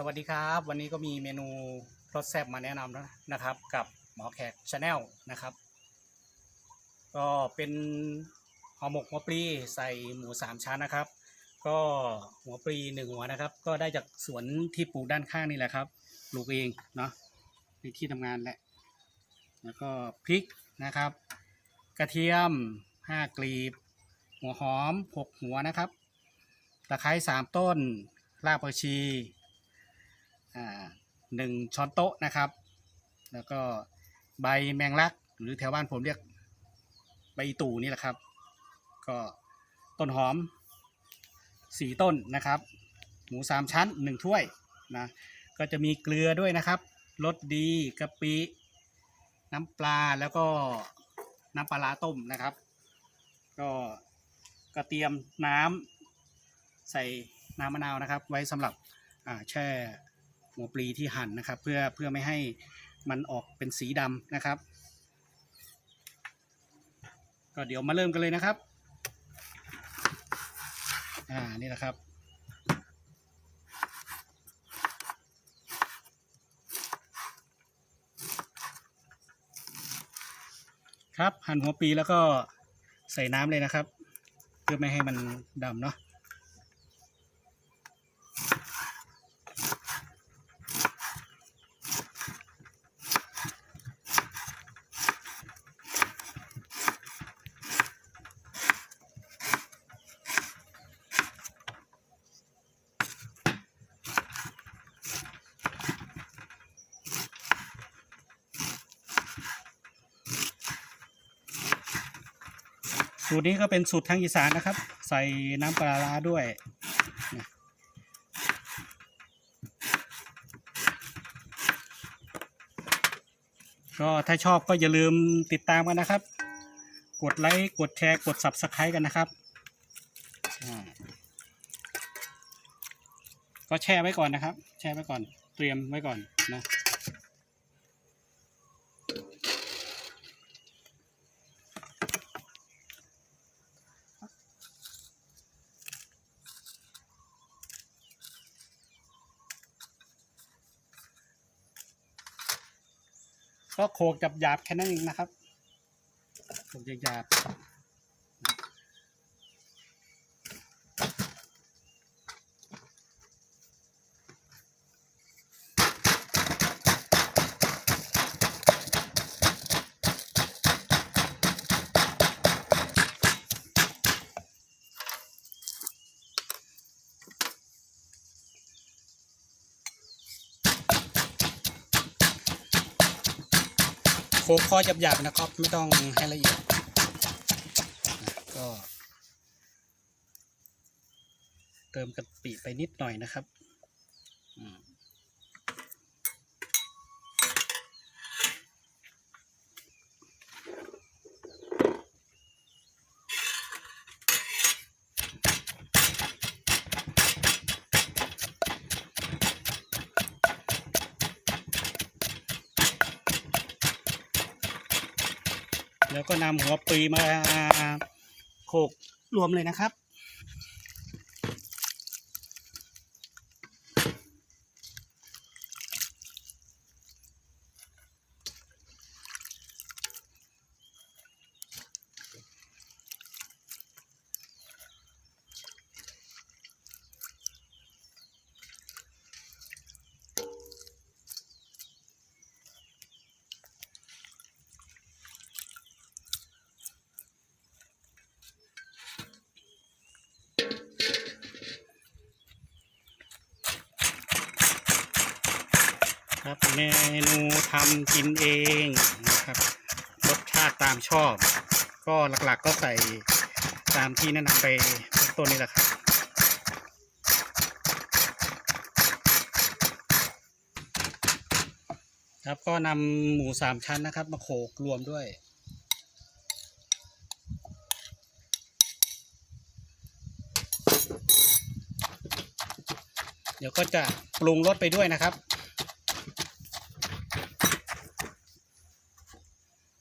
สวัสดีครับ วันนี้ก็มีเมนูรสแซ่บมาแนะนำแล้วนะครับ กับหมอแขกชาแนลนะครับ ก็เป็นห่อหมกหัวปลีใส่หมูสามชั้นนะครับ ก็หัวปลีหนึ่งหัวนะครับ ก็ได้จากสวนที่ปลูกด้านข้างนี่แหละครับปลูกเองเนาะในที่ทำงานแหละ แล้วก็พริกนะครับ กระเทียมห้ากลีบ หัวหอมหกหัวนะครับตะไคร้สามต้นรากผักชี หนึ่งช้อนโต๊ะนะครับ แล้วก็ใบแมงลัก หรือแถวบ้านผมเรียกใบตู่นี่แหละครับ ก็ต้นหอมสี่ต้นนะครับ หมูสามชั้นหนึ่งถ้วยนะก็จะมีเกลือด้วยนะครับรสดีกะปิน้ำปลาแล้วก็น้ำปลาต้มนะครับ ก็ก็เตรียมน้ำใส่น้ำมะนาวนะครับ ไว้สำหรับแช่ หัวปลีที่หั่นนะครับ เพื่อเพื่อไม่ให้มันออกเป็นสีดำนะครับ ก็เดี๋ยวมาเริ่มกันเลยนะครับ อ่านี่แหละครับครับหั่นหัวปีแล้วก็ใส่น้ำเลยนะครับ เพื่อไม่ให้มันดำเนาะ สูตรนี้ก็เป็นสูตรทางอีสานนะครับ ใส่น้ำปลาร้าด้วยก็ถ้าชอบก็อย่าลืมติดตามกันนะครับ กดไลค์กดแชร์กด subscribe กันนะครับ ก็แช่ไว้ก่อนนะครับ แช่ไว้ก่อนเตรียมไว้ก่อนนะ ก็โขกจับหยาบๆแค่นั้นเองนะครับโขกหยาบๆ โขกพอจับหยาบๆนะครับ ไม่ต้องให้ละเอียดก็ เติมกะปิไปนิดหน่อยนะครับ แล้วก็นำหัวปลีมาโขกรวมเลยนะครับ เมนูทำกินเองนะครับรสชาติตามชอบ ก็หลักๆก็ใส่ตามที่แนะนำไปต้นนี่แหละครับครับก็นำหมูสามชั้นนะครับ มาโขกรวมด้วยเดี๋ยวก็จะปรุงรสไปด้วยนะครับ อ่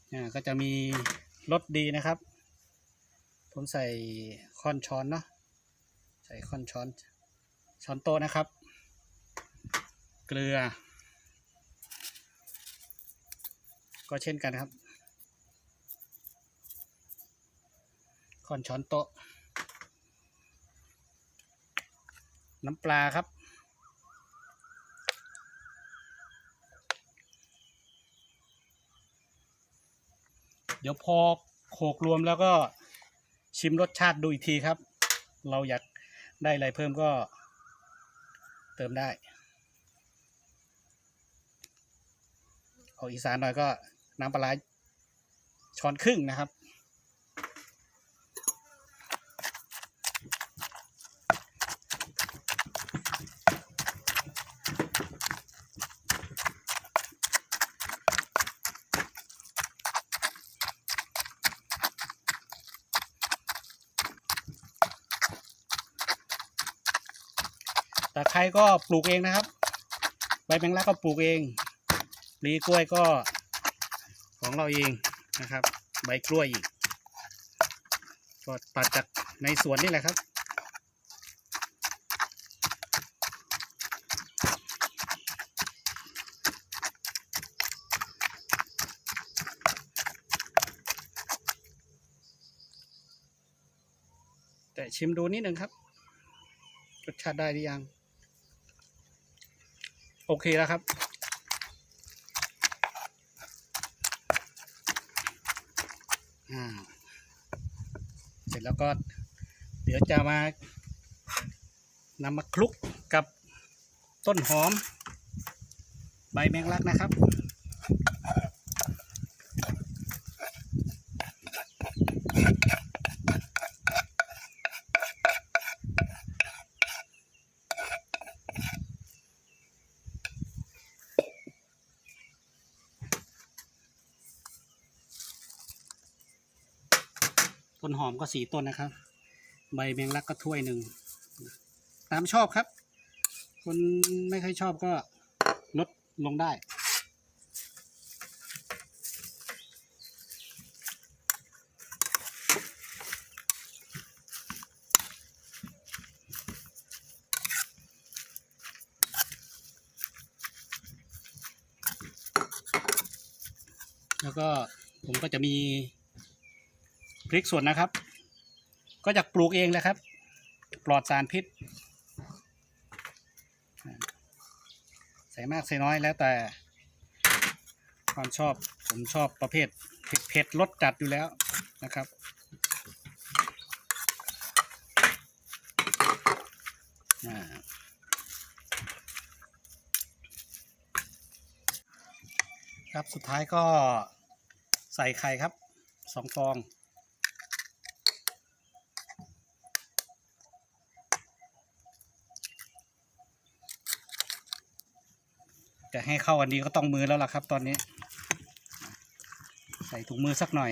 า ก็จะมีรสดีนะครับ ผมใส่คอนช้อนเนาะใส่คอนช้อน ช้อนโต๊ะนะครับ เกลือ ก็เช่นกันครับคอนช้อนโต๊ะน้ำปลาครับ เดี๋ยวพอโขกรวมแล้วก็ชิมรสชาติดูอีกทีครับ เราอยากได้อะไรเพิ่มก็เติมได้ออกอีสานหน่อยก็น้ำปลาร้าช้อนครึ่งนะครับ ตะไคร้ก็ปลูกเองนะครับ ใบแมงลักก็ปลูกเองปลีกล้วยก็ของเราเองนะครับ ใบกล้วยอีก ก็ตัดจากในสวนนี่แหละครับแต่ชิมดูนิดหนึ่งครับรสชาติได้หรือยัง โอเคแล้วครับอ่าเสร็จแล้วก็ เดี๋ยวจะมานำมาคลุกกับต้นหอม ใบแมงลักนะครับ ต้นหอมก็สี่ต้นนะครับ ใบแมงลักก็ถ้วยหนึ่งตามชอบครับ คนไม่ค่อยชอบก็ลดลงได้ แล้วก็ผมก็จะมี ริกสวนนะครับ ก็จะปลูกเองแหละครับ ปลอดสารพิษ ใส่มากใส่น้อยแล้วแต่ ความชอบผมชอบประเภทเผ็ดเผ็ดรสจัดอยู่แล้วนะครับอ่ครับสุดท้ายก็ใส่ไข่ครับสองฟอง จะให้เข้ากันดีก็ต้องมือแล้วล่ะครับ ตอนนี้ ใส่ถุงมือสักหน่อย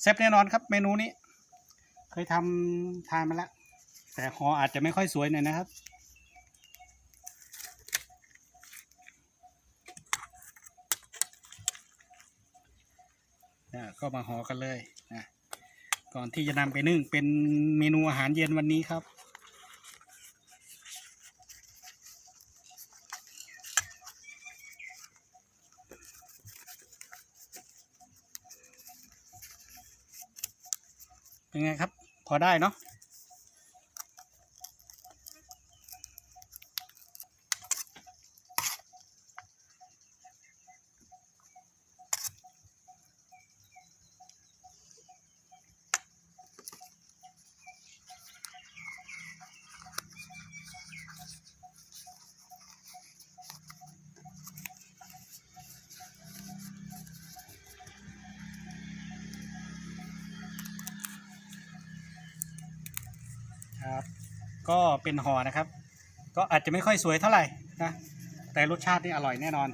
เซฟแน่นอนครับเมนูนี้ เคยทำทานมาแล้ว แต่หออาจจะไม่ค่อยสวยหน่อยนะครับ นะก็มาห่อกันเลยนะก่อนที่จะนำไปนึ่งเป็นเมนูอาหารเย็นวันนี้ครับ เป็นไงครับ พอได้เนาะ ครับ ก็เป็นห่อนะครับ ก็อาจจะไม่ค่อยสวยเท่าไหร่นะแต่รสชาตินี่อร่อยแน่นอน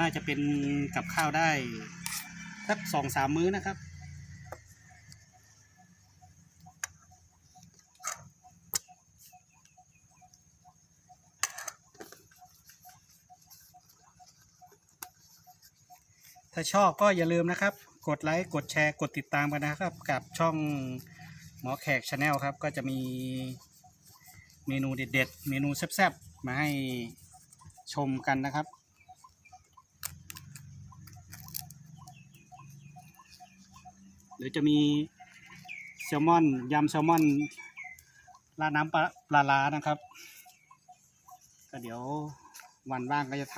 น่าจะเป็นกับข้าวได้สักสองสามมื้อนะครับ ถ้าชอบก็อย่าลืมนะครับ กดไลค์ กดแชร์ กดติดตามกันนะครับ กับช่องหมอแขกชาแนลครับ ก็จะมีเมนูเด็ดๆ เมนูแซ่บๆ มาให้ชมกันนะครับ หรือจะมีแซลมอนยำแซลมอนราดน้ำปลาปลาร้านะครับ ก็เดี๋ยววันว่างก็จะท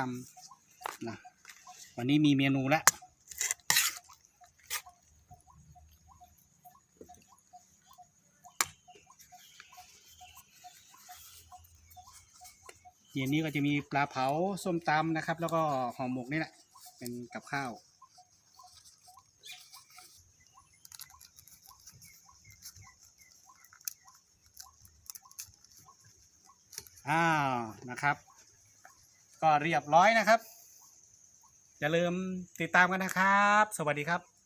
ำนะวันนี้มีเมนูแล้วเย็นนี้ก็จะมีปลาเผาส้มตำนะครับ แล้วก็ห่อหมกนี่แหละเป็นกับข้าว อ้าวนะครับ ก็เรียบร้อยนะครับ อย่าลืมติดตามกันนะครับ สวัสดีครับ